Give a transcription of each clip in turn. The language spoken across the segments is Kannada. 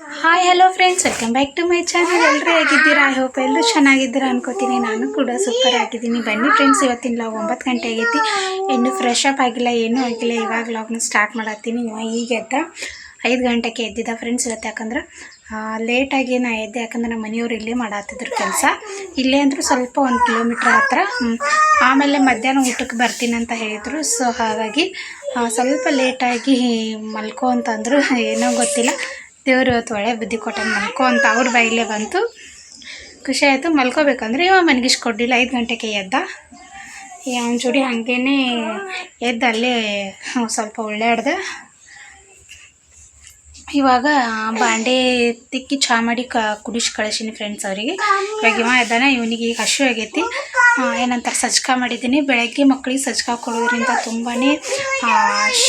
Hi hello friends welcome back to my channel ಎಲ್ಲರೂ ಹೇಗಿದ್ದೀರಾ? ಐ ಹೋಪ್ ಎಲ್ಲರೂ ಚೆನ್ನಾಗಿದ್ದೀರಾ ಅನ್ಕೋತೀನಿ. ನಾನು ಕೂಡ ಸೂಪರ್ ಆಗಿದ್ದೀನಿ. ಬನ್ನಿ ಫ್ರೆಂಡ್ಸ್ ಇವತ್ತಿನ ಲಾಗ್ ಒಂಬತ್ತು ಗಂಟೆ ಆಗೈತಿ. ಇನ್ನೂ ಫ್ರೆಶ್ ಅಪ್ ಆಗಿಲ್ಲ, ಏನೂ ಆಗಿಲ್ಲ. ಇವಾಗ ಲಾಗ್ನ ಸ್ಟಾರ್ಟ್ ಮಾಡತ್ತೀನಿ. ಈಗ ಎದ್ದ ಐದು ಗಂಟೆಗೆ ಎದ್ದಿದ್ದ ಫ್ರೆಂಡ್ಸ್ ಇವತ್ತು. ಯಾಕಂದ್ರೆ ಲೇಟಾಗಿ ನಾ ಎದ್ದೆ. ಯಾಕಂದ್ರೆ ನಮ್ಮ ಮನೆಯವ್ರು ಇಲ್ಲೇ ಮಾಡತ್ತಿದ್ರು ಕೆಲಸ. ಇಲ್ಲೇ ಅಂದರೂ ಸ್ವಲ್ಪ ಒಂದು ಕಿಲೋಮೀಟ್ರ್ ಹತ್ರ. ಆಮೇಲೆ ಮಧ್ಯಾಹ್ನ ಊಟಕ್ಕೆ ಬರ್ತೀನಿ ಅಂತ ಹೇಳಿದರು. ಸೊ ಹಾಗಾಗಿ ಸ್ವಲ್ಪ ಲೇಟಾಗಿ ಮಲ್ಕೋ ಅಂತಂದರು. ಏನೋ ಗೊತ್ತಿಲ್ಲ. ದೇವ್ರು ಇವತ್ತು ಒಳ್ಳೆ ಬುದ್ಧಿ ಕೊಟ್ಟ ಮಲ್ಕೋ ಅಂತ ಅವ್ರ ಬಾಯಿಲೇ ಬಂತು. ಖುಷಿ ಆಯಿತು. ಮಲ್ಕೋಬೇಕಂದ್ರೆ ಇವ ಮನಗಿಸ್ ಕೊಡಲಿಲ್ಲ. ಐದು ಗಂಟೆಗೆ ಎದ್ದ. ಜೋಡಿ ಹಾಗೇ ಎದ್ದು. ಅಲ್ಲೇ ಸ್ವಲ್ಪ ಒಳ್ಳೆಯಾಡ್ದೆ ಇವಾಗ ಬಾಂಡೆ ತಿಕ್ಕಿ ಚಹಾ ಮಾಡಿ ಕ, ಕುಡಿಸಿ ಕಳಿಸೀನಿ ಫ್ರೆಂಡ್ಸ್ ಅವರಿಗೆ. ಇವಾಗ ಇವ ಇದ್ದಾನೆ ಇವನಿಗೆ ಈಗ ಹಶು ಆಗೈತಿ. ಏನಂತಾರೆ, ಸಜ್ಕ ಮಾಡಿದ್ದೀನಿ. ಬೆಳಗ್ಗೆ ಮಕ್ಕಳಿಗೆ ಸಜ್ಕ ಕೊಡೋದ್ರಿಂದ ತುಂಬಾ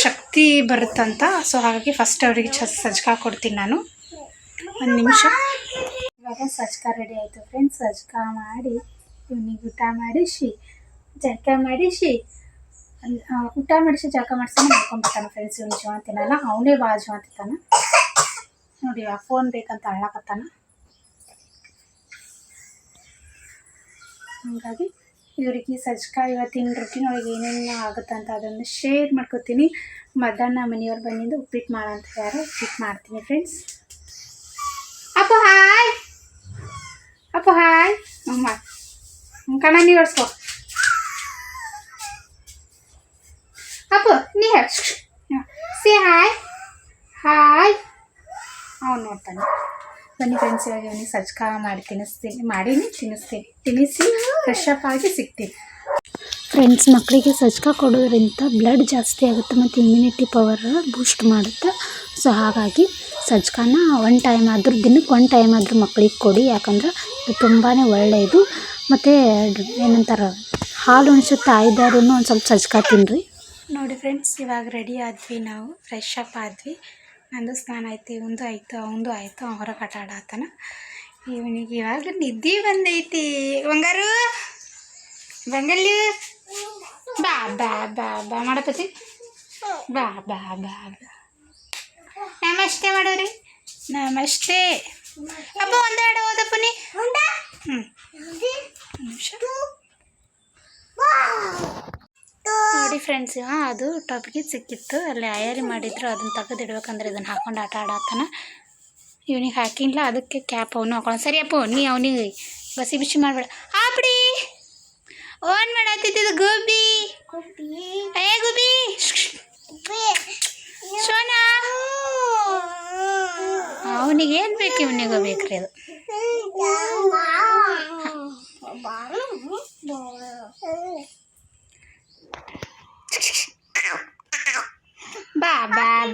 ಶಕ್ತಿ ಬರುತ್ತಂತ. ಸೊ ಹಾಗಾಗಿ ಫಸ್ಟ್ ಅವರಿಗೆ ಚ, ಸಜ್ಕ ಕೊಡ್ತೀನಿ ನಾನು. ಒಂದು ನಿಮಿಷ. ಇವಾಗ ಸಜ್ಕ ರೆಡಿ ಆಯಿತು ಫ್ರೆಂಡ್ಸ್ ಸಜ್ಕ ಮಾಡಿ, ಇವನಿಗೆ ಊಟ ಮಾಡಿಸಿ, ಜಳಕ ಮಾಡಿಸಿ ಊಟ ಮಾಡಿಸಿ ಜಳಕ ಮಾಡಿಸಿ ಮಾಡ್ಕೊಂಡ್ಬಿಡ್ತಾನೆ ಫ್ರೆಂಡ್ಸ್ ಇವನು ಜೀವ ತಿನ್ನಲ್ಲ ಅವನೇ ಭಾಳ ಜೀವ ತಿಂತಾನೆ ನೋಡಿ ಆ ಫೋನ್ ಬೇಕಂತ ಅಳ್ಳಕತ್ತಾನ ಹಾಗಾಗಿ ಇವರಿಗೆ ಸಜ್ಕ ಇವತ್ತಿನ ರೊಟ್ಟಿನೊಳಗೆ ಏನೇನು ಆಗುತ್ತೆ ಅಂತ ಅದನ್ನು ಶೇರ್ ಮಾಡ್ಕೋತೀನಿ ಮಧ್ಯಾಹ್ನ ಮನೆಯವ್ರು ಬಂದಿದ್ದು ಉಪ್ಪಿಟ್ಟು ಮಾಡೋಂತ ಯಾರು ಉಪ್ಪಿಟ್ಟು ಮಾಡ್ತೀನಿ ಫ್ರೆಂಡ್ಸ್ ಅಪ್ಪ ಹಾಯ್ ಅಪ್ಪ ಹಾಯ್ ಅಮ್ಮ ಕಣ ನೀ ಅಪ್ಪ ನೀ ಹೇಳ ಸಿ ಹಾಯ್ ಹಾಯ್ ಅವ್ನು ನೋಡ್ತಾನೆ. ಬನ್ನಿ ಫ್ರೆಂಡ್ಸ್ ಇವಾಗ ಅವನಿಗೆ ಸಜ್ಕ ಮಾಡಿ ತಿನ್ನಿಸ್ತೀನಿ. ಮಾಡೀನಿ ತಿನ್ನಿಸ್ತೀನಿ. ತಿನ್ನಿಸಿ ಫ್ರೆಶ್ ಅಪ್ ಆಗಿ ಸಿಗ್ತೀನಿ. ಫ್ರೆಂಡ್ಸ್ ಮಕ್ಕಳಿಗೆ ಸಜ್ಕ ಕೊಡೋದ್ರಿಂದ ಬ್ಲಡ್ ಜಾಸ್ತಿ ಆಗುತ್ತೆ ಮತ್ತು ಇಮ್ಯುನಿಟಿ ಪವರ್ ಬೂಸ್ಟ್ ಮಾಡುತ್ತೆ. ಸೊ ಹಾಗಾಗಿ ಸಜ್ಕನ ಒನ್ ಟೈಮ್ ಆದರೂ ದಿನಕ್ಕೆ ಒನ್ ಟೈಮ್ ಆದರೂ ಮಕ್ಕಳಿಗೆ ಕೊಡಿ. ಯಾಕಂದ್ರೆ ಇದು ತುಂಬಾ ಒಳ್ಳೆಯದು. ಮತ್ತು ಏನಂತಾರೆ ಹಾಲು ಅನಿಸುತ್ತೆ ಆಯ್ದಾರೂ ಒಂದು ಸ್ವಲ್ಪ ಸಜ್ಕ ತಿನ್ನಿರಿ ನೋಡಿ ಫ್ರೆಂಡ್ಸ್ ಇವಾಗ ರೆಡಿ ಆದ್ವಿ ನಾವು. ಫ್ರೆಶ್ ಅಪ್ ಆದ್ವಿ. ನಂದು ಸ್ನಾನ ಆಯ್ತು ಇವಂದು ಆಯಿತು ಅವಂದು ಆಯಿತು ಅವ್ನು ಹೊರಗೆ ಆಟ ಆಡತ್ತಾನ ಇವನಿಗೆ ಇವಾಗ ನಿದ್ದೆ ಬಂದೈತಿ ಬಂಗಾರು ಬಂಗಲ್ಲು ಬಾ ಬಾ ಬಾ ಬಾ ಮಾಡಪತಿ ಬಾ ಬಾ ಬಾ ಬಾ ನಮಸ್ತೆ ಮಾಡೋರಿ ನಮಸ್ತೆ ಅಪ್ಪ ಒಂದೆರಡು ಹೋದಪ್ಪ ನೀ ಹ್ಞೂ ನಿಮಿಷ ಫ್ರೆಂಡ್ಸ್ ಅದು ಟಾಪಿಗೆ ಸಿಕ್ಕಿತ್ತು. ಅಲ್ಲಿ ಅಯ್ಯಾರಿ ಮಾಡಿದ್ರು ಅದನ್ನ ತೆಗೆದಿಡ್ಬೇಕಂದ್ರೆ ಇದನ್ನ ಹಾಕೊಂಡು ಆಟ ಆಡತ್ತಾನ ಇವನಿಗೆ ಹಾಕಿಲ್ಲ, ಅದಕ್ಕೆ ಕ್ಯಾಪ್ ಅವನು ಹಾಕೊಂಡು ಸರಿ ಅಪ್ಪು, ನೀ ಅವನಿಗೆ ಬಸಿ ಬಿಸಿ ಮಾಡಬೇಡ. ಆಪಡಿ ಓನ್ ಮಾಡತ್ತಿದ್ದು ಗೋಬಿ. ಏ ಗೋಬಿ! ಸೋನಾ! ಅವನಿಗೆ ಏನು ಬೇಕು ಇವನಿಗೆ ಬೇಕ್ರಿ ಅದು?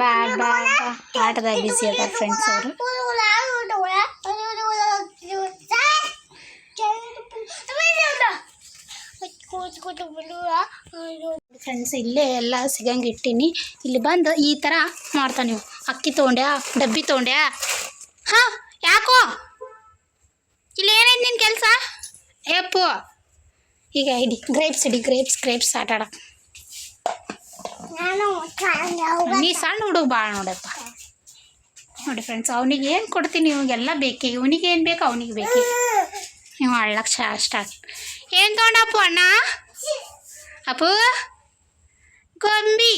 ಬಾ ಬಾ ಬಾ. ಬಾ ಆಟದಾಗ ಬಿಸಿ ಫ್ರೆಂಡ್ಸ್ ಅವರು. ಫ್ರೆಂಡ್ಸ್ ಇಲ್ಲೇ ಎಲ್ಲ ಸಿಗಂಗೆ ಇಟ್ಟೀನಿ. ಇಲ್ಲಿ ಬಂದು ಈ ಥರ ಮಾಡ್ತಾ ನೀವು ಅಕ್ಕಿ ತೊಗೊಂಡ್ಯಾ, ಡಬ್ಬಿ ತೊಗೊಂಡ್ಯಾ? ಹಾಂ, ಯಾಕೋ? ಇಲ್ಲಿ ಏನೈತೆ ನಿನ್ನ ಕೆಲಸ? ಏಪ್ಪು ಈಗ ಇಡಿ ಗ್ರೇಪ್ಸ್ ಇಡಿ ಗ್ರೇಪ್ಸ್ ಗ್ರೇಪ್ಸ್ ಆಟ ಆಡಕ್ಕೆ ನೀ ಸಣ್ಣ ಹುಡುಗ ಭಾಳ ನೋಡಪ್ಪ. ನೋಡಿ ಫ್ರೆಂಡ್ಸ್ ಅವನಿಗೆ ಏನು ಕೊಡ್ತೀನಿ ಇವಾಗೆಲ್ಲ ಬೇಕೇ. ಇವನಿಗೆ ಏನು ಬೇಕು ಅವನಿಗೆ ಬೇಕೇ. ನೀವು ಅಳ್ಳಕ್ಕೆ ಚಾ ಸ್ಟಾರ್ಟ್ ಏನು ತೊಗೊಂಡಪ್ಪ ಅಣ್ಣ? ಅಪ್ಪು? ಗೊಂಬಿ.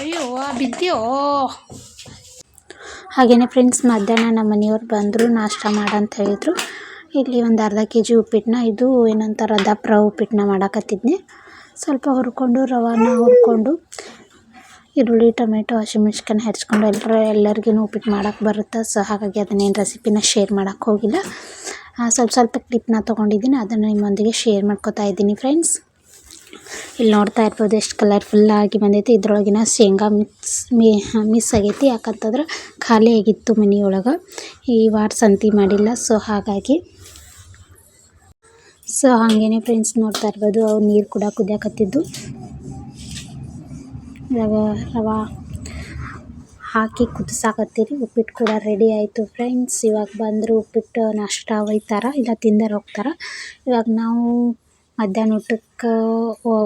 ಅಯ್ಯೋ ಬಿದ್ದೀಯೋ. ಹಾಗೆಯೇ ಫ್ರೆಂಡ್ಸ್ ಮಧ್ಯಾಹ್ನ ನಮ್ಮ ಮನೆಯವ್ರು ಬಂದರು ನಾಷ್ಟ ಮಾಡಂತ ಹೇಳಿದ್ರು. ಇಲ್ಲಿ ಒಂದು ಅರ್ಧ ಕೆ ಜಿ ಉಪ್ಪಿಟ್ಟನ್ನ ಇದು ಏನಂತಾರೆ ದಪ್ಪ ರವೆ ಉಪ್ಪಿಟ್ಟನ್ನ ಮಾಡಾಕತ್ತಿದ್ನಿ ಸ್ವಲ್ಪ ಹುರ್ಕೊಂಡು, ರವಾನ ಹುರ್ಕೊಂಡು, ಈರುಳ್ಳಿ, ಟೊಮೆಟೊ ಹಸಿಮೆಣ್ಸಿಕಾಯಿ ಹೆಚ್ಕೊಂಡು ಎಲ್ಲರ ಎಲ್ಲರಿಗೂ ಉಪ್ಪಿಟ್ಟು ಮಾಡೋಕ್ಕೆ ಬರುತ್ತೆ? ಸೊ, ಹಾಗಾಗಿ ಅದನ್ನೇನು ರೆಸಿಪಿನ ಶೇರ್ ಮಾಡೋಕ್ಕೆ ಹೋಗಿಲ್ಲ. ಸ್ವಲ್ಪ ಸ್ವಲ್ಪ ಕ್ಲಿಪ್ನ ತೊಗೊಂಡಿದ್ದೀನಿ. ಅದನ್ನು ನಿಮ್ಮೊಂದಿಗೆ ಶೇರ್ ಮಾಡ್ಕೊತಾ ಇದ್ದೀನಿ ಫ್ರೆಂಡ್ಸ್ ಇಲ್ಲಿ ನೋಡ್ತಾ ಇರ್ಬೋದು ಎಷ್ಟು ಕಲರ್ಫುಲ್ಲಾಗಿ ಬಂದೈತಿ. ಇದ್ರೊಳಗಿನ ಶೇಂಗಾ ಮಿಕ್ಸ್ ಮಿಸ್ ಆಗೈತಿ. ಯಾಕಂತಂದ್ರೆ ಖಾಲಿ ಆಗಿತ್ತು ಮನೆಯೊಳಗೆ. ಈ ವಾರ ಸಂತಿ ಮಾಡಿಲ್ಲ ಸೊ ಹಾಗಾಗಿ. ಸೊ ಹಾಗೇನೆ ಫ್ರೆಂಡ್ಸ್ ನೋಡ್ತಾ ಇರ್ಬೋದು. ಅವ್ರು ನೀರು ಕೂಡ ಕುದಿಯಾಕತ್ತಿದ್ದು. ರವ ರವ ಹಾಕಿ ಕುದಿಸಾಕತ್ತೀರಿ. ಉಪ್ಪಿಟ್ಟು ಕೂಡ ರೆಡಿ ಆಯಿತು ಫ್ರೆಂಡ್ಸ್ ಇವಾಗ ಬಂದರು ಉಪ್ಪಿಟ್ಟು ನಾಷ್ಟ ಒಯ್ತಾರ, ಇಲ್ಲ ತಿಂದರೆ ಹೋಗ್ತಾರ. ಇವಾಗ ನಾವು ಮಧ್ಯಾಹ್ನ ಊಟಕ್ಕೆ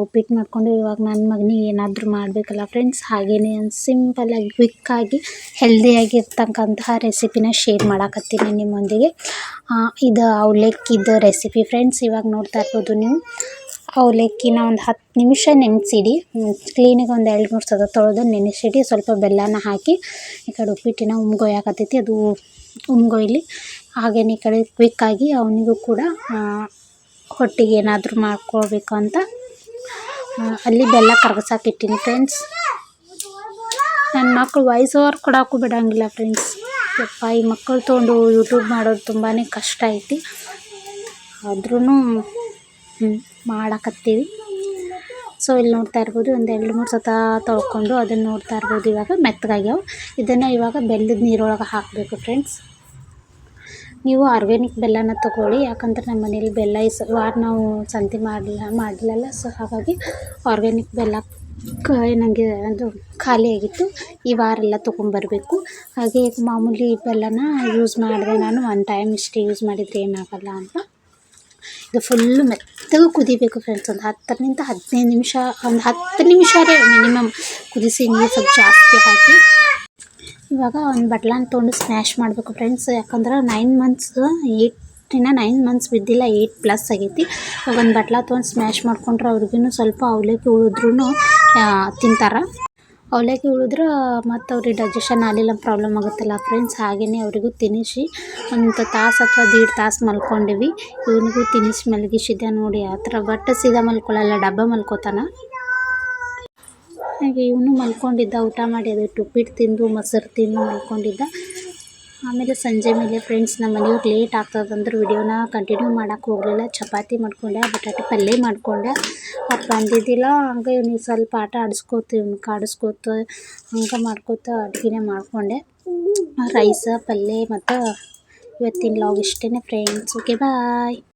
ಉಪ್ಪಿಟ್ಟು ಮಾಡಿಕೊಂಡು ಇವಾಗ ನನ್ನ ಮಗನಿಗೆ ಏನಾದರೂ ಮಾಡಬೇಕಲ್ಲ ಫ್ರೆಂಡ್ಸ್ ಹಾಗೆಯೇ ಸಿಂಪಲ್ಲಾಗಿ ಕ್ವಿಕ್ಕಾಗಿ ಹೆಲ್ದಿಯಾಗಿರ್ತಕ್ಕಂತಹ ರೆಸಿಪಿನ ಶೇರ್ ಮಾಡಕತ್ತೀನಿ ನಿಮ್ಮೊಂದಿಗೆ. ಇದು ಅವಲಕ್ಕಿದು ರೆಸಿಪಿ ಫ್ರೆಂಡ್ಸ್ ಇವಾಗ ನೋಡ್ತಾ ಇರ್ಬೋದು ನೀವು. ಅವಲಕ್ಕಿನ ಒಂದು ಹತ್ತು ನಿಮಿಷ ನೆನೆಸಿಡಿ. ಕ್ಲೀನಿಗೆ ಒಂದು ಎರಡು ಮೂರು ಸದ ತೊಳೆದು ನೆನೆಸಿಡಿ. ಸ್ವಲ್ಪ ಬೆಲ್ಲನ ಹಾಕಿ ಈ ಕಡೆ ಉಪ್ಪಿಟ್ಟಿನ ಉಮ್ಗೊಯ್ಯಾಕತ್ತೈತಿ, ಅದು ಉಮ್ಗೊಯ್ಲಿ. ಹಾಗೇನೆ ಈ ಕಡೆ ಕ್ವಿಕ್ಕಾಗಿ ಅವನಿಗೂ ಕೂಡ ಹೊಟ್ಟೆಗೆ ಏನಾದರೂ ಮಾಡ್ಕೊಳ್ಬೇಕು ಅಂತ. ಅಲ್ಲಿ ಬೆಲ್ಲ ಕರಗಸಾಕ ಇಟ್ಟೀನಿ ಫ್ರೆಂಡ್ಸ್ ನನ್ನ ಮಕ್ಕಳು ವಾಯ್ಸ್ ಓವರ್ ಕೊಡೋಕ್ಕೂ ಬಿಡೋಂಗಿಲ್ಲ ಫ್ರೆಂಡ್ಸ್ ಯಪ್ಪ, ಈ ಮಕ್ಕಳು ತೊಗೊಂಡು ಯೂಟ್ಯೂಬ್ ಮಾಡೋದು ತುಂಬಾ ಕಷ್ಟ ಐತಿ. ಆದ್ರೂ ಮಾಡಕತ್ತೀವಿ. ಸೊ ಇಲ್ಲಿ ನೋಡ್ತಾ ಇರ್ಬೋದು, ಒಂದು ಎರಡು ಮೂರು ಸತ ತೊಳ್ಕೊಂಡು ಅದನ್ನು ನೋಡ್ತಾ ಇರ್ಬೋದು ಇವಾಗ, ಮೆತ್ತಗಾಗ್ಯಾವ. ಇದನ್ನು ಇವಾಗ ಬೆಲ್ಲದ ನೀರೊಳಗೆ ಹಾಕಬೇಕು ಫ್ರೆಂಡ್ಸ್ ನೀವು ಆರ್ಗ್ಯಾನಿಕ್ ಬೆಲ್ಲನ ತೊಗೊಳ್ಳಿ, ಯಾಕಂದ್ರೆ ನಮ್ಮ ಮನೇಲಿ ಬೆಲ್ಲ ಈ ವಾರ ನಾವು ಸಂತೆ ಮಾಡಲಿಲ್ಲ ಮಾಡಲಿಲ್ಲ. ಸೊ ಹಾಗಾಗಿ ಆರ್ಗ್ಯಾನಿಕ್ ಬೆಲ್ಲ ಕ ನನಗೆ ಅದು ಖಾಲಿ ಆಗಿತ್ತು. ಈ ವಾರ ಎಲ್ಲ ತೊಗೊಂಬರ್ಬೇಕು. ಹಾಗೆ ಮಾಮೂಲಿ ಬೆಲ್ಲನ ಯೂಸ್ ಮಾಡಿದೆ ನಾನು ಒನ್ ಟೈಮ್ ಇಷ್ಟೇ ಯೂಸ್ ಮಾಡಿದರೆ ಏನಾಗಲ್ಲ ಅಂತ. ಇದು ಫುಲ್ಲು ಮೆತ್ತಗೆ ಕುದಿಬೇಕು ಫ್ರೆಂಡ್ಸ್ ಒಂದು ಹತ್ತರಿಂದ ಹದಿನೈದು ನಿಮಿಷ, ಒಂದು ಹತ್ತು ನಿಮಿಷರೇ ಮಿನಿಮಮ್ ಕುದಿಸಿ, ನೀರು ಸ್ವಲ್ಪ ಜಾಸ್ತಿ ಹಾಕಿ. ಇವಾಗ ಒಂದು ಬಟ್ಲನ್ನ ತೊಗೊಂಡು ಸ್ಮ್ಯಾಶ್ ಮಾಡಬೇಕು ಫ್ರೆಂಡ್ಸ್ ಯಾಕಂದ್ರೆ ನೈನ್ ಮಂತ್ಸ್ ಏಯ್ಟ್ ಇನ್ನು ನೈನ್ ಮಂತ್ಸ್ ಬಿದ್ದಿಲ್ಲ ಏಯ್ಟ್ ಪ್ಲಸ್ ಆಗೈತಿ. ಇವಾಗ ಒಂದು ಬಟ್ಲ ತೊಗೊಂಡು ಸ್ಮ್ಯಾಶ್ ಮಾಡ್ಕೊಂಡ್ರೆ ಅವ್ರಿಗೂ ಸ್ವಲ್ಪ ಅವಲಕ್ಕಿ ಉಳಿದ್ರೂ ತಿಂತಾರೆ. ಅವಲಕ್ಕಿ ಉಳಿದ್ರೆ ಮತ್ತು ಅವ್ರಿಗೆ ಡೈಜೆಷನ್ ಆಗಲಿಲ್ಲ ಪ್ರಾಬ್ಲಮ್ ಆಗುತ್ತಲ್ಲ ಫ್ರೆಂಡ್ಸ್ ಹಾಗೆಯೇ ಅವರಿಗೂ ತಿನ್ನಿಸಿ ಒಂದು ತಾಸು ಅಥವಾ ದೀಡ್ ತಾಸು ಮಲ್ಕೊಂಡಿವಿ. ಇವನಿಗೂ ತಿನ್ನಿಸಿ ಮಲಗಿಸಿದ್ದೆ ನೋಡಿ, ಆ ಥರ. ಬಟ್ ಸೀದಾ ಮಲ್ಕೊಳ್ಳಲ್ಲ ಡಬ್ಬ ಮಲ್ಕೋತಾನ. ಹಾಗೆ ಇವನು ಮಲ್ಕೊಂಡಿದ್ದ, ಊಟ ಮಾಡಿ ಅದು ಉಪ್ಪಿಟ್ಟು ತಿಂದು, ಮೊಸರು ತಿಂದು ಮಲ್ಕೊಂಡಿದ್ದ. ಆಮೇಲೆ ಸಂಜೆ ಮೇಲೆ ಫ್ರೆಂಡ್ಸ್ ನಮ್ಮ ಮನೆಯವ್ರು ಲೇಟ್ ಆಗ್ತದಂದ್ರೆ ವಿಡಿಯೋನ ಕಂಟಿನ್ಯೂ ಮಾಡೋಕ್ಕೆ ಹೋಗಲಿಲ್ಲ. ಚಪಾತಿ ಮಾಡ್ಕೊಂಡೆ, ಬಟಾಟೆ ಪಲ್ಯ ಮಾಡ್ಕೊಂಡೆ. ಅವ್ರು ಬಂದಿದ್ದಿಲ್ಲ, ಹಂಗೆ ಇವ್ನಿಗೆ ಸ್ವಲ್ಪ ಆಟ ಆಡಿಸ್ಕೋತ, ಇವ್ನು ಕಾಡಿಸ್ಕೋತ, ಹಂಗೆ ಮಾಡ್ಕೋತ ಅಡುಗೆನೇ ಮಾಡಿಕೊಂಡೆ. ರೈಸ ಪಲ್ಯ ಮತ್ತು ಇವತ್ತಿನ ಲಾಗ್ ಇಷ್ಟೇ ಫ್ರೆಂಡ್ಸ್ ಓಕೆ ಬಾಯ್